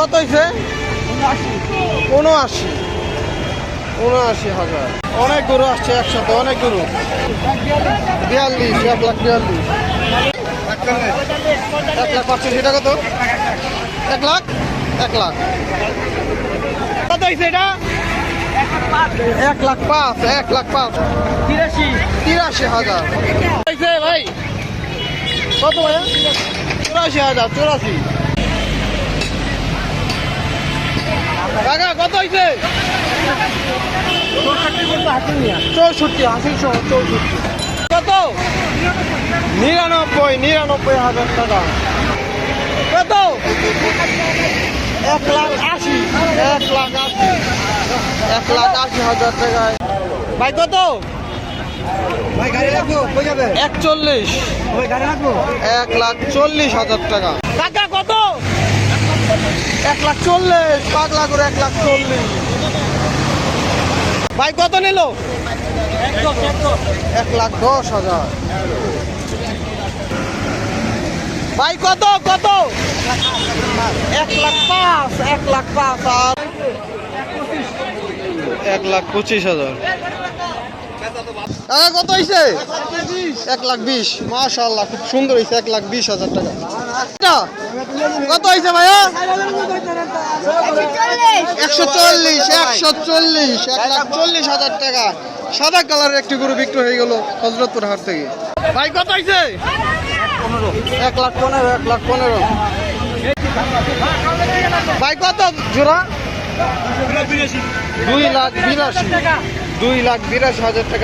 কত হয়েছে উনআশি। উনআশি হাজার। অনেক গরু আসছে একসাথে অনেক গরু। বিয়াল্লিশ এক লাখ বিয়াল্লিশ। এক লাখ পাঁচশো সেটা কত? এক লাখ? এক লাখ। কত হয়েছে এটা? এক লাখ পাঁচ এক লাখ পাঁচ। তিরাশি। তিরাশি হাজার। ভাই? কত ভাইয়া চুরাশি হাজার চুরাশি। কাকা কত হয়েছে চৌষট্টি আশি সহ চৌষট্টি। কত? নিরানব্বই নিরানব্বই হাজার টাকা। কত? এক লাখ আশি এক লাখ আশি এক লাখ আশি হাজার টাকায়। ভাই কত? ভাই গাড়ি রাখব কই যাবে? একচল্লিশ। ভাই গাড়ি রাখব এক লাখ চল্লিশ হাজার টাকা। টাকা কত? এক লাখ চল্লিশ, পাগলা করে এক লাখ চল্লিশ। ভাই, কত নিল? এক লাখ দশ হাজার। ভাই, কত কত? এক লাখ পাঁচ, এক লাখ পাঁচ। আর এক লাখ পঁচিশ হাজার। টাকা কত হয়েছে এক লাখ বিশ। মাশাল্লাহ খুব সুন্দর হয়েছে এক লাখ বিশ হাজার টাকা। কত হয়েছে ভাইয়া? একশো চল্লিশ একশো চল্লিশ, এক লাখ চল্লিশ হাজার টাকা। সাদা কালারের একটি গরু বিক্রি হয়ে গেল হজরতপুর হাট থেকে। ভাই, কত হয়েছে এক লাখ পনেরো, এক লাখ পনেরো। ভাই, কত জোড়া? দুই লাখ বিরাশি। দুই লাখ বিরাশি হাজার টাকা